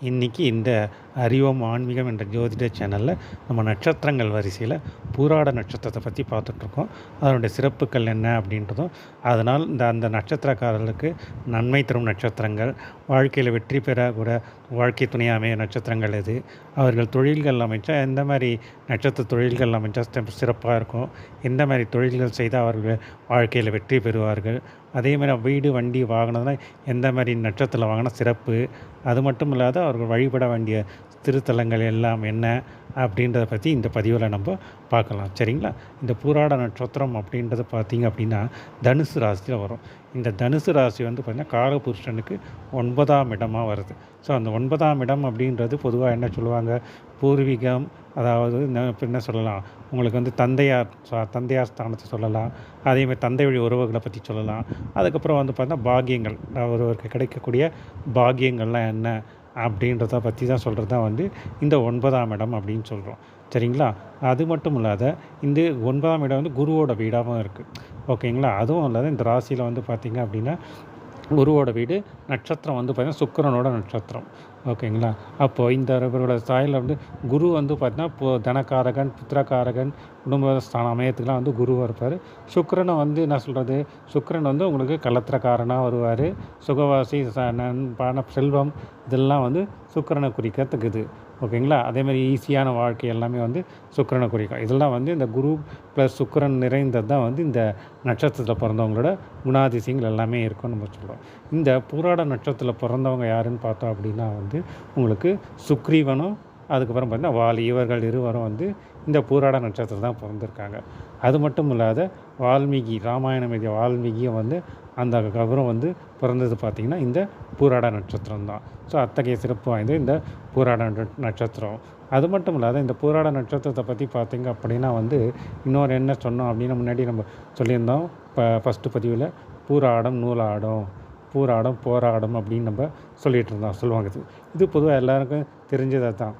இன்றைக்கி இந்த அறிவம் ஆன்மீகம் என்ற ஜோதிட சேனலில் நம்ம நட்சத்திரங்கள் வரிசையில் பூராட நட்சத்திரத்தை பற்றி பார்த்துட்ருக்கோம். அதனுடைய சிறப்புகள் என்ன அப்படின்றதும் அதனால் இந்த அந்த நட்சத்திரக்காரர்களுக்கு நன்மை தரும் நட்சத்திரங்கள் வாழ்க்கையில் வெற்றி பெற கூட வாழ்க்கை துணை அமைய நட்சத்திரங்கள் எது அவர்கள் தொழில்கள் அமைச்சா எந்த மாதிரி நட்சத்திர தொழில்கள் அமைச்சா சிறப்பாக இருக்கும் எந்த மாதிரி தொழில்கள் செய்தால் அவர்கள் வாழ்க்கையில் வெற்றி பெறுவார்கள் அதே மாதிரி வீடு வண்டி வாகனம்லாம் எந்த மாதிரி நட்சத்திரத்தில் வாங்கினா சிறப்பு அது மட்டும் இல்லாத அவர்கள் வழிபட வேண்டிய திருத்தலங்கள் எல்லாம் என்ன அப்படின்றத பற்றி இந்த பதிவில் நம்ம பார்க்கலாம். சரிங்களா? இந்த பூராட நட்சத்திரம் அப்படின்றது பார்த்திங்க அப்படின்னா தனுசு ராசியில் வரும். இந்த தனுசு ராசி வந்து பார்த்திங்கன்னா காலபுருஷனுக்கு ஒன்பதாம் இடமாக வருது. ஸோ அந்த ஒன்பதாம் இடம் அப்படின்றது பொதுவாக என்ன சொல்லுவாங்க? பூர்வீகம் அதாவது என்ன சொல்லலாம்? உங்களுக்கு வந்து தந்தையார் தந்தையார் ஸ்தானத்தை சொல்லலாம். அதேமாதிரி தந்தை வழி உறவுகளை பற்றி சொல்லலாம். அதுக்கப்புறம் வந்து பார்த்தா பாக்கியங்கள் ஒருவருக்கு கிடைக்கக்கூடிய பாகியங்கள்லாம் என்ன? அப்படின்றத பற்றி தான் சொல்கிறது தான் வந்து இந்த ஒன்பதாம் இடம் அப்படின்னு சொல்கிறோம் சரிங்களா? அது மட்டும் இல்லாத இந்த ஒன்பதாம் இடம் வந்து குருவோட வீடாகவும் இருக்குது ஓகேங்களா? அதுவும் இல்லாத இந்த ராசியில் வந்து பார்த்திங்க அப்படின்னா குருவோட வீடு நட்சத்திரம் வந்து பார்த்திங்கன்னா சுக்கரனோட நட்சத்திரம். ஓகேங்களா? அப்போது இந்த இவரோட சாயில் வந்து குரு வந்து பார்த்திங்கன்னா இப்போ தனக்காரகன் புத்திரக்காரகன் குடும்ப ஸ்தான அமையத்துக்கெலாம் வந்து குருவாக இருப்பார். சுக்கரனை வந்து என்ன சொல்கிறது சுக்கரன் வந்து உங்களுக்கு கலத்திரக்காரனாக வருவார். சுகவாசி பண செல்வம் இதெல்லாம் வந்து சுக்கரனை குறிக்கிறதுக்கு இது ஓகேங்களா அதேமாதிரி ஈஸியான வாழ்க்கை எல்லாமே வந்து சுக்கரனை குறிக்கும். இதெல்லாம் வந்து இந்த குரு ப்ளஸ் சுக்கரன் நிறைந்தது தான் வந்து இந்த நட்சத்திரத்தில் பிறந்தவங்களோட குணாதிசயங்கள் எல்லாமே இருக்கும்னு நம்ம சொல்கிறோம் இந்த பூராட நட்சத்திரத்தில் பிறந்தவங்க யாருன்னு பார்த்தோம் அப்படின்னா வந்து உங்களுக்கு சுக்ரீவனும் அதுக்கப்புறம் பார்த்திங்கன்னா வாலி இவர்கள் இருவரும் வந்து இந்த பூராட நட்சத்திரம் தான் பிறந்திருக்காங்க. அது மட்டும் இல்லாத வால்மீகி ராமாயணம் எழுதிய வால்மீகியும் வந்து அந்த கபரம் வந்து பிறந்தது பார்த்திங்கன்னா இந்த பூராட நட்சத்திரம் தான். ஸோ அத்தகைய சிறப்பு வாய்ந்த இந்த பூராட நட்சத்திரம். அது மட்டும் இல்லாத இந்த பூராட நட்சத்திரத்தை பற்றி பார்த்திங்க அப்படின்னா வந்து இன்னொரு என்ன சொன்னோம் அப்படின்னு முன்னாடி நம்ம சொல்லியிருந்தோம். இப்போ ஃபஸ்ட்டு பதிவில் பூராடம் நூலாடம் பூராடம் போராடம் அப்படின்னு நம்ம சொல்லிகிட்டு இருந்தோம் சொல்லுவாங்க. இது இது பொதுவாக எல்லாருக்கும் தெரிஞ்சதை தான்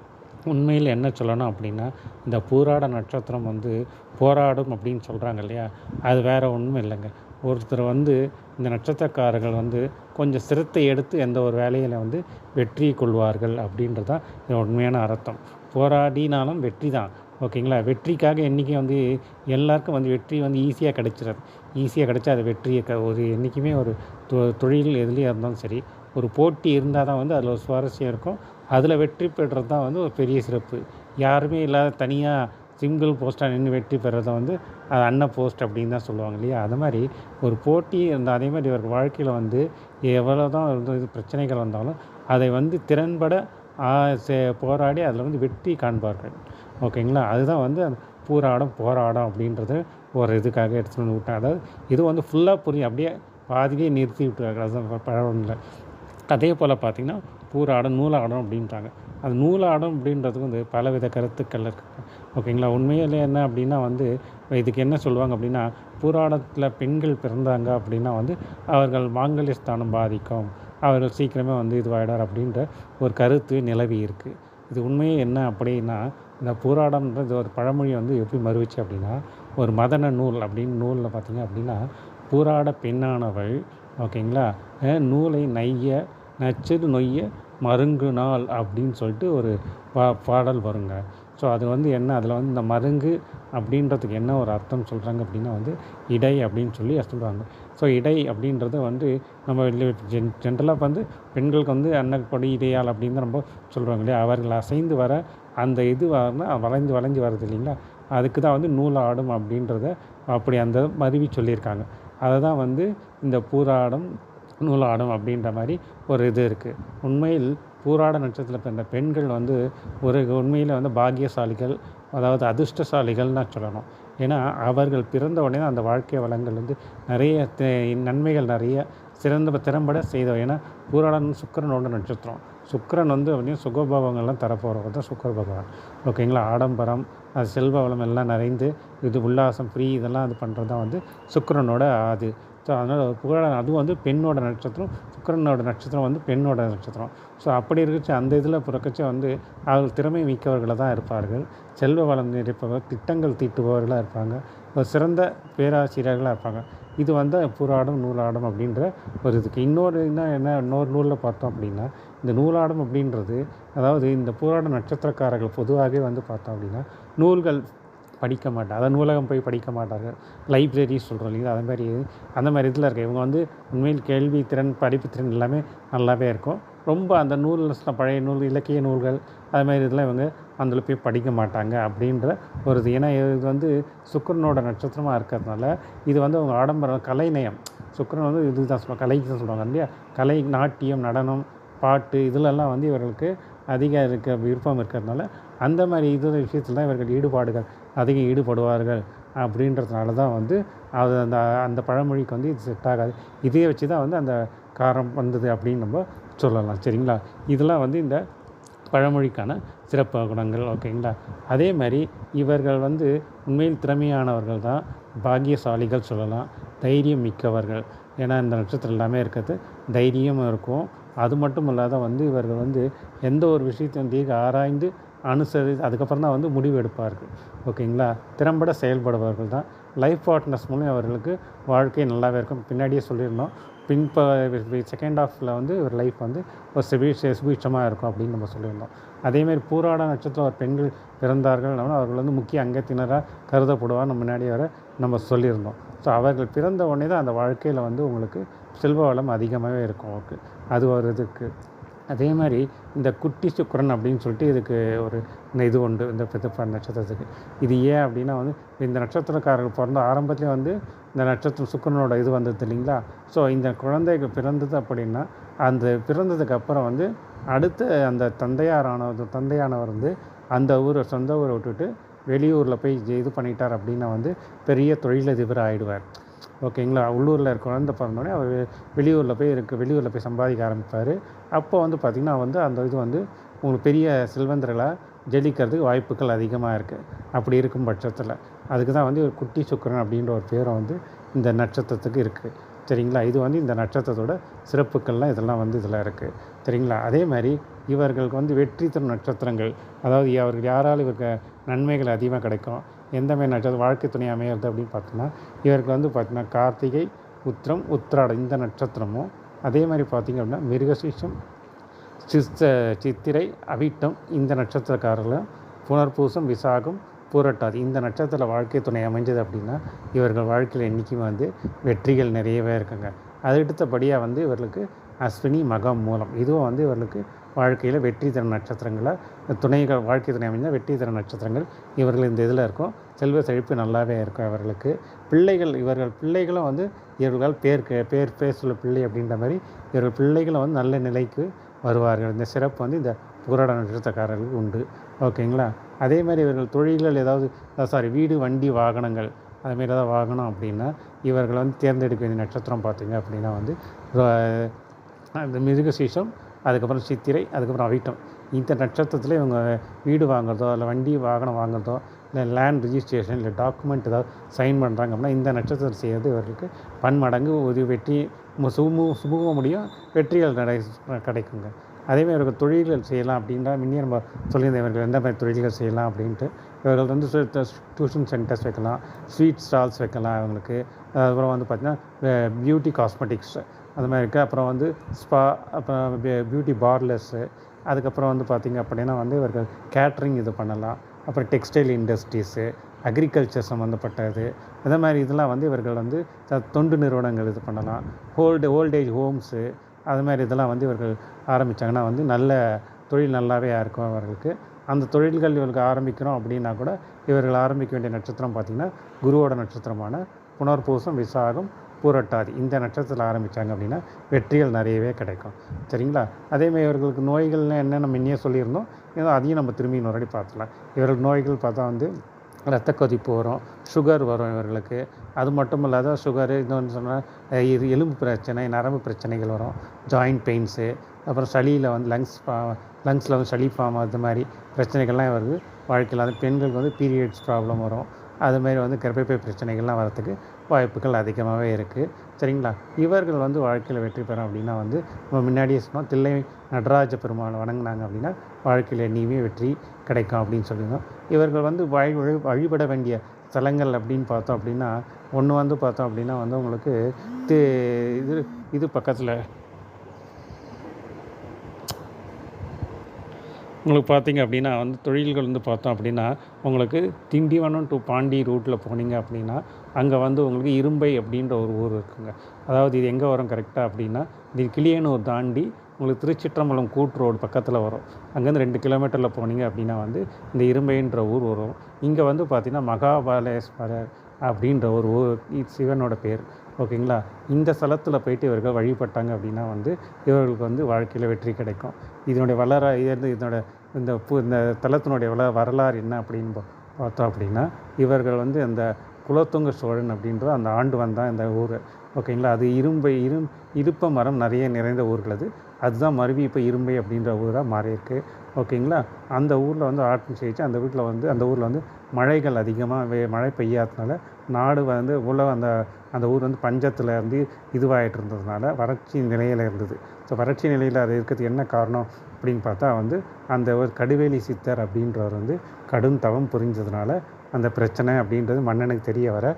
உண்மையில் என்ன சொல்லணும் அப்படின்னா இந்த பூராட நட்சத்திரம் வந்து போராடும் அப்படின்னு சொல்கிறாங்க இல்லையா? அது வேறு ஒன்றும் இல்லைங்க. ஒருத்தர் வந்து இந்த நட்சத்திரக்காரர்கள் வந்து கொஞ்சம் சிரத்தை எடுத்து எந்த ஒரு வேலையில் வந்து வெற்றி கொள்வார்கள் அப்படின்றது தான் உண்மையான அர்த்தம். போராடினாலும் வெற்றி தான். ஓகேங்களா? வெற்றிக்காக என்றைக்கும் வந்து எல்லாருக்கும் வந்து வெற்றி வந்து ஈஸியாக கிடைச்சிடாது ஈஸியாக கிடைச்சா அது வெற்றியை க ஒரு என்றைக்குமே ஒரு தொழில் எதுலேயே இருந்தாலும் சரி ஒரு போட்டி இருந்தால் தான் வந்து அதில் ஒரு சுவாரஸ்யம் இருக்கும். அதில் வெற்றி பெறுறது தான் வந்து ஒரு பெரிய சிறப்பு. யாருமே இல்லாத தனியாக சிங்கிள் போஸ்ட்டாக நின்று வெற்றி பெறதை வந்து அது அன்ன போஸ்ட் அப்படின்னு தான் சொல்லுவாங்க இல்லையா? அது மாதிரி ஒரு போட்டி இருந்தால் அதே மாதிரி இவருக்கு வாழ்க்கையில் வந்து எவ்வளோ தான் இது பிரச்சனைகள் வந்தாலும் அதை வந்து திறன்பட போராடி அதில் வந்து வெற்றி காண்பார்கள். ஓகேங்களா? அதுதான் வந்து பூராடம் போராடம் அப்படின்றது ஒரு இதுக்காக எடுத்துகிட்டு வந்து விட்டேன் அதாவது இது வந்து ஃபுல்லாக புரியும் அப்படியே பாதியே நிறுத்தி விட்டுருக்காங்க அதுதான் பழம் அதே போல் பார்த்திங்கன்னா பூராடம் நூலாடம் அப்படின்றாங்க அது நூலாடம் அப்படின்றதுக்கு வந்து பலவித கருத்துக்கள் இருக்குது ஓகேங்களா? உண்மையிலே என்ன அப்படின்னா வந்து இதுக்கு என்ன சொல்லுவாங்க அப்படின்னா பூராடத்தில் பெண்கள் பிறந்தாங்க அப்படின்னா வந்து அவர்கள் மாங்கல்ய ஸ்தானம் பாதிக்கும். அவர்கள் சீக்கிரமே வந்து இதுவாயிடார் அப்படின்ற ஒரு கருத்து நிலவி இருக்குது இது உண்மையே என்ன அப்படின்னா இந்த பூராடம்ன்றது ஒரு பழமொழியை வந்து எப்படி மறுவிச்சு அப்படின்னா ஒரு மதன நூல் அப்படின்னு நூலில் பார்த்திங்க அப்படின்னா பூராட பெண்ணானவள் ஓகேங்களா? நூலை நெய்ய நச்சது நொய்ய மருங்கு நாள் அப்படின்னு சொல்லிட்டு ஒரு பா பாடல் வருங்க. ஸோ அது வந்து என்ன? அதில் வந்து இந்த மருங்கு அப்படின்றதுக்கு என்ன ஒரு அர்த்தம் சொல்கிறாங்க அப்படின்னா வந்து இடை அப்படின்னு சொல்லி சொல்கிறாங்க ஸோ இடை அப்படின்றது வந்து நம்ம ஜென் ஜென்ரலாக வந்து பெண்களுக்கு வந்து அன்னப்படி இடையால் அப்படின்னு தான் நம்ம சொல்கிறாங்க இல்லையா? அவர்கள் அசைந்து வர அந்த இது வரணும் வளைந்து வளைஞ்சு வர்றது இல்லைங்களா? அதுக்கு தான் வந்து நூல் ஆடும் அப்படின்றத அப்படி அந்த மருவி சொல்லியிருக்காங்க. அதை தான் வந்து இந்த பூராடம் நூலாடும் அப்படின்ற மாதிரி ஒரு இது இருக்குது உண்மையில் பூராட நட்சத்திரத்தில் பிறந்த பெண்கள் வந்து ஒரு உண்மையில் வந்து பாக்கியசாலிகள் அதாவது அதிர்ஷ்டசாலிகள்னு சொல்லணும். ஏன்னா அவர்கள் பிறந்த உடனே அந்த வாழ்க்கை வளங்கள் வந்து நிறைய நன்மைகள் நிறைய சிறந்த திறம்பட செய்தோம் ஏன்னா பூராடன் சுக்கரனோட நட்சத்திரம். சுக்கரன் வந்து அப்படின்னா சுகபோகங்கள்லாம் தரப்போகிறவர் தான் சுக்கர பகவான். ஓகேங்களா? ஆடம்பரம் அது செல்வ வளம் எல்லாம் நிறைந்து இது உல்லாசம் ஃப்ரீ இதெல்லாம் இது பண்ணுறது தான் வந்து சுக்கரனோட ஆது. ஸோ அதனால் புகழாரம் அதுவும் வந்து பெண்ணோட நட்சத்திரம் சுக்கரனோட நட்சத்திரம் வந்து பெண்ணோட நட்சத்திரம். ஸோ அப்படி இருக்கச்சு. அந்த இதில் பிறக்கச்சு வந்து அவர்கள் திறமை மிக்கவர்களாக தான் இருப்பார்கள். செல்வ வளம் நிறைப்பவர் திட்டங்கள் தீட்டுபவர்களாக இருப்பாங்க. சிறந்த பேராசிரியர்களாக இருப்பாங்க. இது வந்து புறாடம் நூலாடம் அப்படின்ற ஒரு இதுக்கு. இன்னொரு என்ன என்ன இன்னொரு நூலில் பார்த்தோம் அப்படின்னா இந்த நூலாடம் அப்படின்றது அதாவது இந்த புராட நட்சத்திரக்காரர்கள் பொதுவாகவே வந்து பார்த்தோம் அப்படின்னா நூல்கள் படிக்க மாட்டாங்க அதை நூலகம் போய் படிக்க மாட்டார்கள். லைப்ரரி சொல்கிறோம் இல்லைங்களா அது மாதிரி அந்த மாதிரி இதில் இருக்குது இவங்க வந்து உண்மையில் கேள்வி திறன் படிப்பு திறன் எல்லாமே நல்லாவே இருக்கும். ரொம்ப அந்த நூல் பழைய நூல் இலக்கிய நூல்கள் அது மாதிரி இதெல்லாம் இவங்க அதில் போய் படிக்க மாட்டாங்க அப்படின்ற ஒரு இது. ஏன்னா இது வந்து சுக்கரனோட நட்சத்திரமாக இருக்கிறதுனால இது வந்து அவங்க ஆடம்பரம் கலைநயம் சுக்கரன் வந்து இது தான் சொல்லுவாங்க கலைக்கு தான் சொல்லுவாங்க இல்லையா? கலை நாட்டியம் நடனம் பாட்டு இதிலெல்லாம் வந்து இவர்களுக்கு அதிக இருக்க விருப்பம் இருக்கிறதுனால அந்த மாதிரி இது விஷயத்தில் தான் இவர்கள் ஈடுபாடுகள் அதிகம் ஈடுபடுவார்கள் அப்படின்றதுனால தான் வந்து அது அந்த அந்த பழமொழிக்கு வந்து இது செட் ஆகாது. இதையே வச்சு தான் வந்து அந்த காரம் வந்தது அப்படின்னு நம்ம சொல்லலாம் சரிங்களா? இதெல்லாம் வந்து இந்த பழமொழிக்கான சிறப்பு குணங்கள் ஓகேங்களா? அதே மாதிரி இவர்கள் வந்து உண்மையில் திறமையானவர்கள் தான் பாக்கியசாலிகள் சொல்லலாம் தைரியம் மிக்கவர்கள். ஏன்னா இந்த நட்சத்திரம் எல்லாமே இருக்கிறது தைரியமும் இருக்கும். அது மட்டும் இல்லாத வந்து இவர்கள் வந்து எந்த ஒரு விஷயத்தையும் தீர்க்க ஆராய்ந்து அனுசரி அதுக்கப்புறம் தான் வந்து முடிவு எடுப்பார்கள். ஓகேங்களா? திறம்பட செயல்படுபவர்கள் தான். லைஃப் பார்ட்னர்ஸ் மூலம் அவர்களுக்கு வாழ்க்கை நல்லாவே இருக்கும். பின்னாடியே சொல்லியிருந்தோம் பின்ப செகண்ட் ஆஃபில் வந்து ஒரு லைஃப் வந்து ஒரு சுபீ சுபீட்சமாக இருக்கும் அப்படின்னு நம்ம சொல்லியிருந்தோம். அதேமாரி பூராட நட்சத்திரம் ஒரு பெண்கள் பிறந்தார்கள் அப்படின்னா அவர்கள் வந்து முக்கிய அங்கத்தினராக கருதப்படுவார் நம்ம முன்னாடி வர நம்ம சொல்லியிருந்தோம். ஸோ அவர்கள் பிறந்த உடனே தான் அந்த வாழ்க்கையில் வந்து உங்களுக்கு செல்வ வளம் அதிகமாகவே இருக்கும் ஓகே அது ஒரு இதுக்கு. அதே மாதிரி இந்த குட்டி சுக்கரன் அப்படின்னு சொல்லிட்டு இதுக்கு ஒரு இந்த இது உண்டு இந்த பிதப்ப நட்சத்திரத்துக்கு. இது ஏன் அப்படின்னா வந்து இந்த நட்சத்திரக்காரர்கள் பிறந்த ஆரம்பத்துலேயே வந்து இந்த நட்சத்திரம் சுக்கரனோட இது வந்தது இல்லைங்களா? ஸோ இந்த குழந்தைக்கு பிறந்தது அப்படின்னா அந்த பிறந்ததுக்கு அப்புறம் வந்து அடுத்த அந்த தந்தையாரானவர் தந்தையானவர் வந்து அந்த ஊரை சொந்த ஊரை விட்டுட்டு வெளியூரில் போய் இது பண்ணிட்டார் அப்படின்னா வந்து பெரிய தொழிலதிபர் ஆகிடுவார் ஓகேங்களா? உள்ளூரில் இருக்க குழந்தை பிறந்தோடனே அவர் வெளியூரில் போய் இருக்க வெளியூரில் போய் சம்பாதிக்க ஆரம்பிப்பார். அப்போ வந்து பார்த்திங்கன்னா வந்து அந்த இது வந்து உங்களுக்கு பெரிய செல்வந்தர்களாக ஜெயிக்கிறதுக்கு வாய்ப்புகள் அதிகமாக இருக்குது அப்படி இருக்கும் பட்சத்தில். அதுக்கு தான் வந்து ஒரு குட்டி சுக்கரன் அப்படின்ற ஒரு பேரை வந்து இந்த நட்சத்திரத்துக்கு இருக்குது சரிங்களா? இது வந்து இந்த நட்சத்திரத்தோட சிறப்புக்கள்லாம் இதெல்லாம் வந்து இதில் இருக்குது சரிங்களா? அதே மாதிரி இவர்களுக்கு வந்து வெற்றி தரும் நட்சத்திரங்கள். அதாவது அவர்கள் யாரால் இவருக்கு நன்மைகள் அதிகமாக கிடைக்கும்? எந்த மாதிரி நட்சத்திரம் வாழ்க்கை துணை அமையிறது அப்படின்னு பார்த்தோம்னா இவருக்கு வந்து பார்த்தீங்கன்னா கார்த்திகை உத்திரம் உத்திராடம் இந்த நட்சத்திரமும். அதே மாதிரி பார்த்திங்க அப்படின்னா மிருகசீஷம் சித்த சித்திரை அவிட்டம் இந்த நட்சத்திரக்காரர்களும் புனர்பூசம் விசாகம் பூரட்டாதி இந்த நட்சத்திர வாழ்க்கை துணை அமைஞ்சது அப்படின்னா இவர்கள் வாழ்க்கையில் என்றைக்குமே வந்து வெற்றிகள் நிறையவே இருக்குங்க. அடுத்தபடியாக வந்து இவர்களுக்கு அஸ்வினி மகம் மூலம் இதுவும் வந்து இவர்களுக்கு வாழ்க்கையில் வெற்றி தர நட்சத்திரங்களை துணைகள் வாழ்க்கை துணை அமைந்தால் வெற்றி தர நட்சத்திரங்கள் இவர்கள் இந்த இதில் இருக்கும். செல்வ செழிப்பு நல்லாவே இருக்கும் அவர்களுக்கு. பிள்ளைகள் இவர்கள் பிள்ளைகளும் வந்து இவர்களால் பேர் பேர் பேர் சொல்ல பிள்ளை அப்படின்ற மாதிரி இவர்கள் பிள்ளைகளும் வந்து நல்ல நிலைக்கு வருவார்கள். இந்த சிறப்பு வந்து இந்த புராட நட்சத்திரக்காரர்களுக்கு உண்டு. ஓகேங்களா? அதே மாதிரி இவர்கள் தொழில்கள் ஏதாவது சாரி வீடு வண்டி வாகனங்கள் அதுமாரி ஏதாவது வாகனம் அப்படின்னா இவர்கள் வந்து தேர்ந்தெடுக்க வேண்டிய நட்சத்திரம் பார்த்தீங்க அப்படின்னா வந்து ர- அந்த மிருகசீஷம் அதுக்கப்புறம் சித்திரை அதுக்கப்புறம் அவிட்டம். இந்த நட்சத்திரத்தில் இவங்க வீடு வாங்குறதோ இல்லை வண்டி வாகனம் வாங்குறதோ இல்லை லேண்ட் ரிஜிஸ்ட்ரேஷன் இல்லை டாக்குமெண்ட் ஏதாவது சைன் பண்ணுறாங்க அப்படின்னா இந்த நட்சத்திரம் செய்கிறது இவர்களுக்கு பன்மடங்கு உதவி வெற்றி மு- சுமூ சுமூக முடியும் வெற்றிகள் நடை கிடைக்குங்க. அதேமாதிரி இவர்கள் தொழில்கள் செய்யலாம் அப்படின்னா முன்னே நம்ம சொல்லியிருந்தேன் இவர்கள் எந்த மாதிரி தொழில்கள் செய்யலாம் அப்படின்ட்டு. இவர்கள் வந்து டியூஷன் சென்டர்ஸ் வைக்கலாம் ஸ்வீட் ஸ்டால்ஸ் வைக்கலாம் இவங்களுக்கு. அதுக்கப்புறம் வந்து பார்த்திங்கன்னா பியூட்டி காஸ்மெட்டிக்ஸ் அது மாதிரி இருக்குது அப்புறம் வந்து ஸ்பா அப்புறம் பியூட்டி பார்லர்ஸு அதுக்கப்புறம் வந்து பார்த்திங்க அப்படின்னா வந்து இவர்கள் கேட்ரிங் இது பண்ணலாம். அப்புறம் டெக்ஸ்டைல் இண்டஸ்ட்ரீஸு அக்ரிகல்ச்சர் சம்மந்தப்பட்டது இந்த மாதிரி இதெல்லாம் வந்து இவர்கள் வந்து தொண்டு நிறுவனங்கள் இது பண்ணலாம். ஓல்டு ஓல்டேஜ் ஹோம்ஸு அது மாதிரி இதெல்லாம் வந்து இவர்கள் ஆரம்பித்தாங்கன்னா வந்து நல்ல தொழில் நல்லாவே இருக்கும் அவர்களுக்கு. அந்த தொழில்கள் இவர்களுக்கு ஆரம்பிக்கிறோம் அப்படின்னா கூட இவர்கள் ஆரம்பிக்க வேண்டிய நட்சத்திரம் பார்த்திங்கன்னா குருவோட நட்சத்திரமான புனர்பூசம் விசாகம் பூரட்டாதி. இந்த நட்சத்திரத்தில் ஆரம்பித்தாங்க அப்படின்னா வெற்றிகள் நிறையவே கிடைக்கும். சரிங்களா? அதேமாதிரி இவர்களுக்கு நோய்கள்னு என்ன நம்ம இன்னே சொல்லியிருந்தோம் ஏதோ அதையும் நம்ம திரும்பி இன்னொரு வாட்டி பார்த்துக்கலாம் இவர்கள் நோய்கள் பார்த்தா வந்து ரத்த கொதிப்பு வரும் சுகர் வரும் இவர்களுக்கு. அது மட்டும் இல்லாத சுகரு இன்னொன்று சொன்னால் இது எலும்பு பிரச்சனை நரம்பு பிரச்சனைகள் வரும் ஜாயிண்ட் பெயின்ஸு அப்புறம் சளியில் வந்து லங்ஸ் லங்ஸில் வந்து சளி ஃபார்ம் அது மாதிரி பிரச்சனைகள்லாம் வருது வாழ்க்கையில். அது பெண்களுக்கு வந்து பீரியட்ஸ் ப்ராப்ளம் வரும். அதுமாரி வந்து கர்ப்பப்பை பிரச்சனைகள்லாம் வரத்துக்கு வாய்ப்புகள் அதிகமாகவே இருக்குது சரிங்களா? இவர்கள் வந்து வாழ்க்கையில் வெற்றி பெறும் அப்படின்னா வந்து நம்ம முன்னாடியே சொன்னோம் தில்லை நடராஜ பெருமாள் வணங்கினாங்க அப்படின்னா வாழ்க்கையில் இனிமே வெற்றி கிடைக்கும் அப்படின்னு சொல்லியிருந்தோம். இவர்கள் வந்து வழி வழி- வழிபட வேண்டிய ஸ்தலங்கள் அப்படின்னு பார்த்தோம் அப்படின்னா ஒன்று வந்து பார்த்தோம் அப்படின்னா வந்து உங்களுக்கு தி இது இது பக்கத்தில் உங்களுக்கு பார்த்தீங்க அப்படின்னா வந்து தொழில்கள் வந்து பார்த்தோம் அப்படின்னா உங்களுக்கு திண்டிவனம் டு பாண்டி ரூட்டில் போனீங்க அப்படின்னா அங்கே வந்து உங்களுக்கு இரும்பை அப்படின்ற ஒரு ஊர் இருக்குங்க. அதாவது இது எங்கே வரும் கரெக்டாக அப்படின்னா இது கிளியனூர் தாண்டி உங்களுக்கு திருச்சிற்றம்பலம் கூட்டு ரோடு பக்கத்தில் வரும். அங்கேருந்து ரெண்டு கிலோமீட்டரில் போனீங்க அப்படின்னா வந்து இந்த இரும்பைன்ற ஊர் வரும். இங்கே வந்து பார்த்திங்கன்னா மகாபாலேஸ்வரர் அப்படின்ற ஒரு ஊர் சிவனோட பேர். ஓகேங்களா? இந்த ஸ்தலத்தில் போயிட்டு இவர்கள் வழிபட்டாங்க அப்படின்னா வந்து இவர்களுக்கு வந்து வாழ்க்கையில் வெற்றி கிடைக்கும். இதனுடைய வளர இது இதனோட இந்த பு இந்த தலத்தினுடைய வள வரலாறு என்ன அப்படின்னு பார்த்தோம் அப்படின்னா இவர்கள் வந்து அந்த குலத்துங்க சோழன் அப்படின்ற அந்த ஆண்டு வந்தான் இந்த ஊர். ஓகேங்களா? அது இரும்பை இரும் இருப்ப மரம் நிறைய நிறைந்த ஊர்கள் அது அதுதான் மருவி இப்போ இரும்பை அப்படின்ற ஊராக மாறியிருக்கு. ஓகேங்களா? அந்த ஊரில் வந்து ஆட்டம் செய்யிச்சு அந்த வீட்டில் வந்து அந்த ஊரில் வந்து மழைகள் அதிகமாக வே மழை பெய்யாததுனால நாடு வந்து உள்ள அந்த அந்த ஊர் வந்து பஞ்சத்தில் இருந்து இதுவாகிட்டு இருந்ததுனால வறட்சி நிலையில் இருந்தது. ஸோ வறட்சி நிலையில் அது இருக்கிறதுக்கு என்ன காரணம் அப்படின்னு பார்த்தா வந்து அந்த ஒரு கடுவேலி சித்தர் அப்படின்றவர் வந்து கடும் தவம் புரிஞ்சதுனால அந்த பிரச்சனை அப்படின்றது மன்னனுக்கு தெரிய வர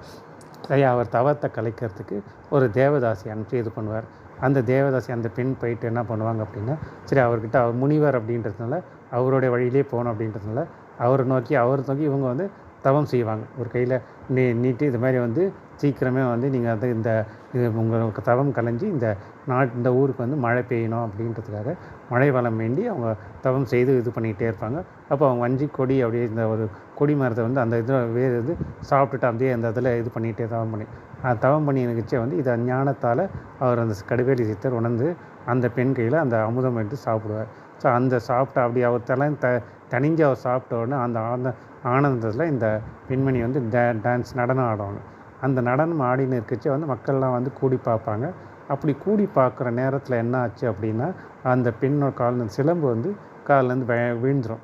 அவர் தவத்தை கலைக்கிறதுக்கு ஒரு தேவதாசி அனுப்பிச்சு இது பண்ணுவார். அந்த தேவதாசி அந்த பெண் போயிட்டு என்ன பண்ணுவாங்க அப்படின்னா சரி அவர்கிட்ட அவர் முனிவர் அப்படின்றதுனால அவருடைய வழியிலே போகணும் அப்படின்றதுனால அவரை நோக்கி அவர் நோக்கி இவங்க வந்து தவம் செய்வாங்க. ஒரு கையில் நீ நீட்டு இது மாதிரி வந்து சீக்கிரமே வந்து நீங்கள் வந்து இந்த இது உங்களுக்கு தவம் கலைஞ்சி இந்த நாட் இந்த ஊருக்கு வந்து மழை பெய்யணும் அப்படின்றதுக்காக மழை வளம் வேண்டி அவங்க தவம் செய்து இது பண்ணிக்கிட்டே இருப்பாங்க. அப்போ அவங்க வஞ்சி கொடி அப்படியே இந்த ஒரு கொடி மரத்தை வந்து அந்த இதில் வேறு இது சாப்பிட்டுட்டு அப்படியே அந்த இதில் இது பண்ணிகிட்டே தவம் பண்ணி அந்த தவம் பண்ணி நிகழ்ச்சியை வந்து இது ஞானத்தால் அவர் அந்த கடுவேலி சித்தர் உணர்ந்து அந்த பெண் கையில் அந்த அமுதம் எடுத்து சாப்பிடுவார். ஸோ அந்த சாப்பிட்ட அப்படி அவர் தலை த தனிஞ்சு அவர் சாப்பிட்ட உடனே அந்த ஆனந்த ஆனந்தத்தில் இந்த பெண்மணி வந்து டே டான்ஸ் நடனம் ஆடுவாங்க. அந்த நடனம் ஆடின்னு இருக்கச்சு வந்து மக்கள்லாம் வந்து கூடி பார்ப்பாங்க. அப்படி கூடி பார்க்குற நேரத்தில் என்ன ஆச்சு அப்படின்னா அந்த பெண்ணோட கால சிலம்பு வந்து காலிலேருந்து விழுந்துடும் விழுந்துரும்.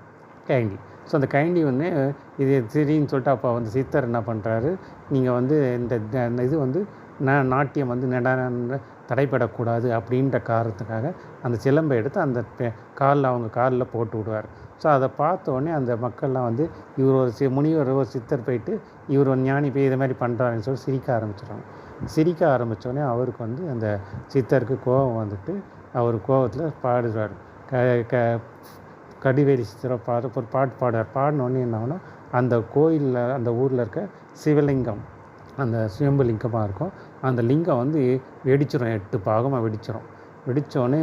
கைண்டி. ஸோ அந்த கைண்டி வந்து இது சரின்னு சொல்லிட்டு அப்போ வந்து சித்தர் என்ன பண்ணுறாரு நீங்கள் வந்து இந்த இது வந்து நா நாட்டியம் வந்து நட தடைப்படக்கூடாது அப்படின்ற காரணத்துக்காக அந்த சிலம்பை எடுத்து அந்த காலில் அவங்க காலில் போட்டு விடுவார். ஸோ அதை பார்த்த உடனே அந்த மக்கள்லாம் வந்து இவர் ஒரு சி முனிவர் ஒரு சித்தர் போயிட்டு இவர் ஒரு ஞானி போய் இதை மாதிரி பண்ணுறாருன்னு சொல்லி சிரிக்க ஆரம்பிச்சிடுறாங்க சிரிக்க ஆரம்பித்தோடனே அவருக்கு வந்து அந்த சித்தருக்கு கோபம் வந்துட்டு அவர் கோபத்தில் பாடுவார். க க கடிவேலி சித்திரை பாடு ஒரு பாட்டு பாடுவார். பாடினோடனே என்ன அந்த கோயிலில் அந்த ஊரில் இருக்க சிவலிங்கம் அந்த சுயம்பு லிங்கமாக இருக்கும். அந்த லிங்கம் வந்து வெடிச்சிடும் எட்டு பாகமாக வெடிச்சிடும் வெடித்தோடனே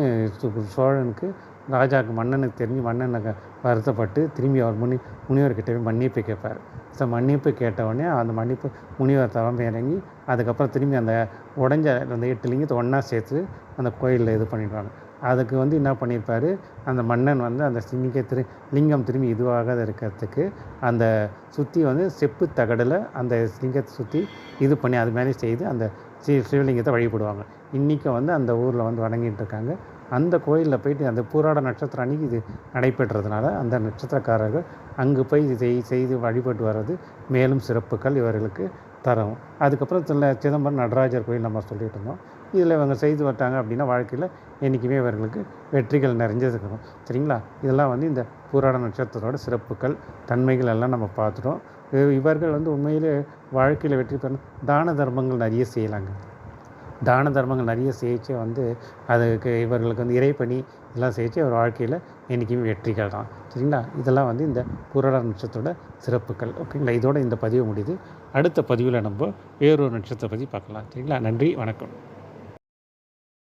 சோழனுக்கு ராஜாவுக்கு மன்னனுக்கு தெரிஞ்சு மன்னனை வருத்தப்பட்டு திரும்பி அவர் முனி முனிவர்கிட்ட போய் மன்னிப்பு கேட்பார். ஸோ மன்னிப்பு கேட்டவுடனே அந்த மன்னிப்பு முனிவர் தவம் இறங்கி அதுக்கப்புறம் திரும்பி அந்த உடஞ்ச அந்த எட்டு லிங்கத்தை ஒன்றா சேர்த்து அந்த கோயிலில் இது பண்ணிடுவாங்க. அதுக்கு வந்து என்ன பண்ணியிருப்பாரு? அந்த மன்னன் வந்து அந்த சிங்க திரு லிங்கம் திரும்பி இதுவாகாத இருக்கிறதுக்கு அந்த சுற்றி வந்து செப்பு தகடில் அந்த லிங்கத்தை சுற்றி இது பண்ணி அது மேலே செய்து அந்த ஸ்ரீ சிவலிங்கத்தை வழிபடுவாங்க. இன்றைக்கும் வந்து அந்த ஊரில் வந்து வணங்கிட்டு இருக்காங்க. அந்த கோயிலில் போயிட்டு அந்த பூராட நட்சத்திரம் அன்னைக்கு இது நடைபெற்றதுனால அந்த நட்சத்திரக்காரர்கள் அங்கே போய் இதை செய் செய்து வழிபட்டு வர்றது மேலும் சிறப்புகள் இவர்களுக்கு தரும். அதுக்கப்புறம் சில சிதம்பரம் நடராஜர் கோயில் நம்ம சொல்லிட்டு இருந்தோம். இதில் இவங்க செய்து வட்டாங்க அப்படின்னா வாழ்க்கையில் என்றைக்குமே இவர்களுக்கு வெற்றிகள் நிறைஞ்சதுக்கணும். சரிங்களா? இதெல்லாம் வந்து இந்த பூராட நட்சத்திரத்தோட சிறப்புகள் தன்மைகள் எல்லாம் நம்ம பார்த்துட்டோம். இவர்கள் வந்து உண்மையிலே வாழ்க்கையில் வெற்றி பெறணும் தான தர்மங்கள் நிறைய செய்யலாங்க. தான தர்மங்கள் நிறைய செய்ச்சு வந்து அதுக்கு இவர்களுக்கு வந்து இறைப்பணி இதெல்லாம் செய்ச்சு அவர் வாழ்க்கையில் என்றைக்குமே வெற்றிகள் தான். சரிங்களா? இதெல்லாம் வந்து இந்த புரட நட்சத்திரோட சிறப்புகள். ஓகேங்களா? இதோட இந்த பதிவு முடியுது. அடுத்த பதிவில் நம்ம வேறொரு நட்சத்திரத்தை பற்றி பார்க்கலாம். சரிங்களா? நன்றி வணக்கம்.